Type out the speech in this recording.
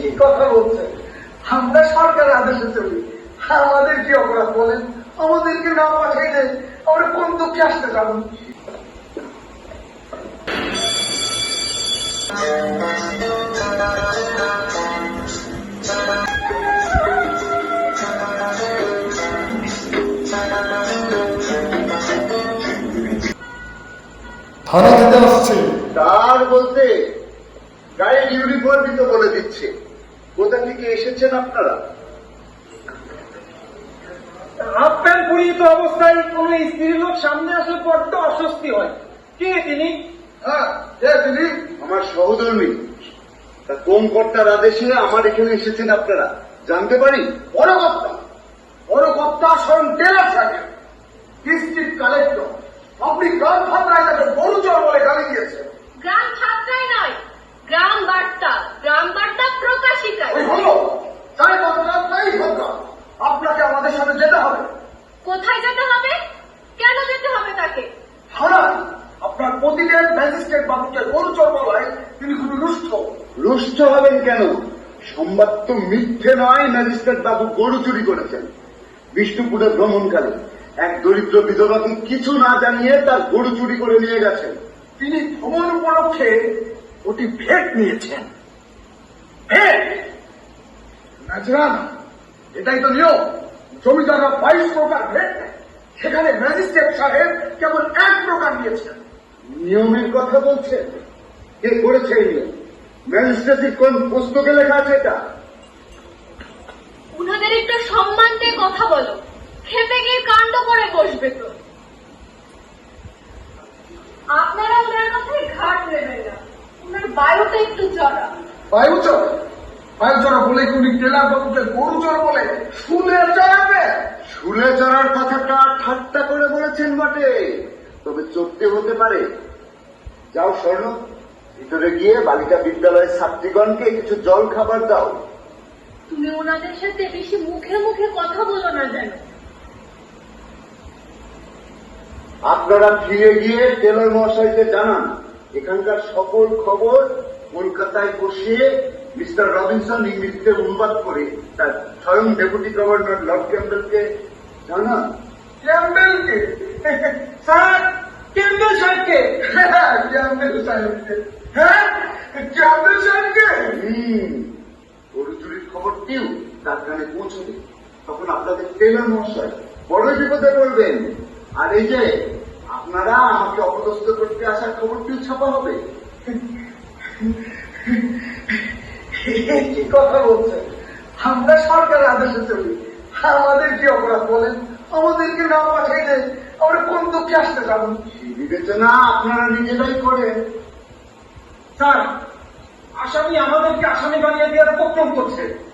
কি কথা বলছেন? আমরা সরকারের আদেশে চলি। আমাদের কি অপরাধ বলেন? আমাদেরকে না পাঠাইলে আমরা কোন দুঃখে আসতে যাব? থানা থেকে আসছে। তার বলতে গায়ের ইউনিফর্মই তো বলে দিচ্ছে। কোথা থেকে এসেছেন আপনারা? হাফ প্যান্ট পরিহিত অবস্থায় কোন স্ত্রীর লোক সামনে আসলে বড্ড অস্বস্তি হয়। কে তিনি? হ্যাঁ দিদি আমার সহধর্মী। তা কোন কর্তার আদেশে আমার এখানে এসেছেন আপনারা? জানতে পারি? বড় কর্তা বড় কর্তা স্বয়ং টেলার সাহেব। কোথায় যেতে হবে? কেন যেতে হবে তাকে? থানায় আপনার প্রতিদিন ম্যাজিস্ট্রেট বাবুকে গরু চর বলায় তিনি খুবই রুষ্ট। রুষ্ট হবেন কেন? সংবাদ তো মিথ্যে নয় ম্যাজিস্ট্রেট বাবু গরু চুরি করেছেন। বিষ্ণুপুরে ভ্রমণকালে এক দরিদ্র বিধবাকে কিছু না জানিয়ে তার গরু চুরি করে নিয়ে গেছেন। তিনি ভ্রমণ উপলক্ষে ওটি ভেট নিয়েছেন। ভেট! নাজরান এটাই তো নিয়ম। জমিদাররা বাইশ প্রকার ভেট সেখানে ম্যাজিস্ট্রেট সাহেব কেবল এক প্রকার নিয়েছেন। নিয়মের কথা বলছেন। কে করেছে এই নিয়ম ম্যাজিস্ট্রেটের কোন পুস্তকে লেখা আছে এটা? উনাদের একটু সম্মান দিয়ে কথা বলো। খেপে গিয়ে কাণ্ড করে বসবে তো। আপনারা ওনার কথায় ঘাট নেবেন না। ওনার বায়ুটা একটু চড়া বায়ু বায়ুচর বায়ুচর বলে উনি টেলার বাবুকে গরু বলে শুনে চড়াবে? শুলে চড়ার কথাটা ঠাট্টা করে বলেছেন বটে। তবে চড়তে হতে পারে। যাও স্বর্ণ ভিতরে গিয়ে বালিকা বিদ্যালয়ের ছাত্রীগণকে কিছু জল খাবার দাও। তুমি ওনাদের সাথে বেশি মুখে মুখে কথা বলো না যেন। আপনারা ফিরে গিয়ে টেলর মহাশয়কে জানান। এখানকার সকল খবর কলকাতায় বসিয়ে মিস্টার রবিনসন ইংরেজিতে অনুবাদ করে তার স্বয়ং ডেপুটি গভর্নর লর্ড ক্যাম্বেলকে জানান ক্যাম্বেলকে স্যার ক্যাম্বেল হ্যাঁ ক্যাম্বেল সাহেবকে। হ্যাঁ ক্যাম্বেল হুম গরু চুরির খবরটিও তার কানে পৌঁছবে। তখন আপনাদের টেলর মহাশয় বড় বিপদে পড়বেন। আর এই যে আপনারা আমাকে অপদস্থ করতে আসার খবরটিও ছাপা হবে? কি কথা বলছেন আমরা সরকারের আদেশে চলি। আমাদের কি অপরাধ বলেন? আমাদেরকে না পাঠাইলে আমরা কোন দুঃখে আসতে যাব? বিবেচনা আপনারা নিজেরাই করেন। স্যার আসামি আমাদেরকে আসামি বানিয়ে দেওয়ার উপক্রম করছে।